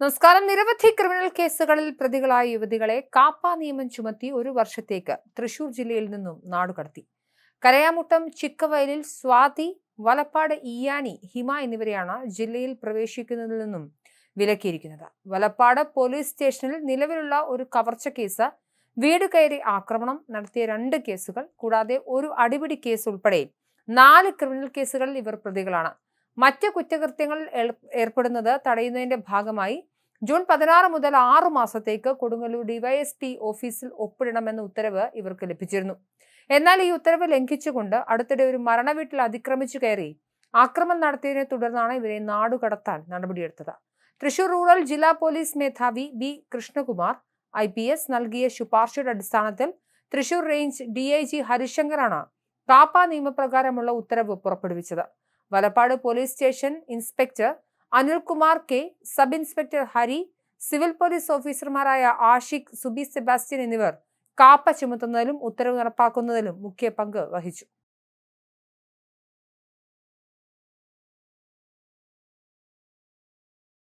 നമസ്കാരം. നിരവധി ക്രിമിനൽ കേസുകളിൽ പ്രതികളായ യുവതികളെ കാപ്പ നിയമം ചുമത്തി ഒരു വർഷത്തേക്ക് തൃശൂർ ജില്ലയിൽ നിന്നും നാടുകടത്തി കരയാമുട്ടം ചിക്കവയലിൽ സ്വാതി വലപ്പാട് ഇയാനി ഹിമ എന്നിവരെയാണ് ജില്ലയിൽ പ്രവേശിക്കുന്നതിൽ നിന്നും വിലക്കിയിരിക്കുന്നത്. വലപ്പാട് പോലീസ് സ്റ്റേഷനിൽ നിലവിലുള്ള ഒരു കവർച്ച കേസ് വീട് കയറി ആക്രമണം നടത്തിയ രണ്ട് കേസുകൾ കൂടാതെ ഒരു അടിപിടി കേസ് ഉൾപ്പെടെ നാല് ക്രിമിനൽ കേസുകളിൽ ഇവർ പ്രതികളാണ്. മറ്റ് കുറ്റകൃത്യങ്ങൾ ഏർ- ഏർപ്പെടുന്നത് തടയുന്നതിന്റെ ഭാഗമായി ജൂൺ പതിനാറ് മുതൽ ആറു മാസത്തേക്ക് കൊടുങ്ങല്ലൂർ ഡിവൈഎസ്പി ഓഫീസിൽ ഒപ്പിടണമെന്ന ഉത്തരവ് ഇവർക്ക് ലഭിച്ചിരുന്നു. എന്നാൽ ഈ ഉത്തരവ് ലംഘിച്ചുകൊണ്ട് അടുത്തിടെ ഒരു മരണവീട്ടിൽ അതിക്രമിച്ചു കയറി ആക്രമണം നടത്തിയതിനെ തുടർന്നാണ് ഇവരെ നാടുകടത്താൻ നടപടിയെടുത്തത്. തൃശൂർ റൂറൽ ജില്ലാ പോലീസ് മേധാവി B Krishnakumar I P S നൽകിയ ശുപാർശയുടെ അടിസ്ഥാനത്തിൽ Thrissur range D I G ഹരിശങ്കറാണ് KAAPA നിയമപ്രകാരമുള്ള ഉത്തരവ് പുറപ്പെടുവിച്ചത്. Valappad police station inspector Anilkumar K sub inspector Hari civil police ഓഫീസർമാരായ ആഷിഖ് സുബി സെബാസ്റ്റ്യൻ എന്നിവർ കാപ്പ ചുമത്തുന്നതിലും ഉത്തരവ് നടപ്പാക്കുന്നതിലും മുഖ്യ പങ്ക് വഹിച്ചു.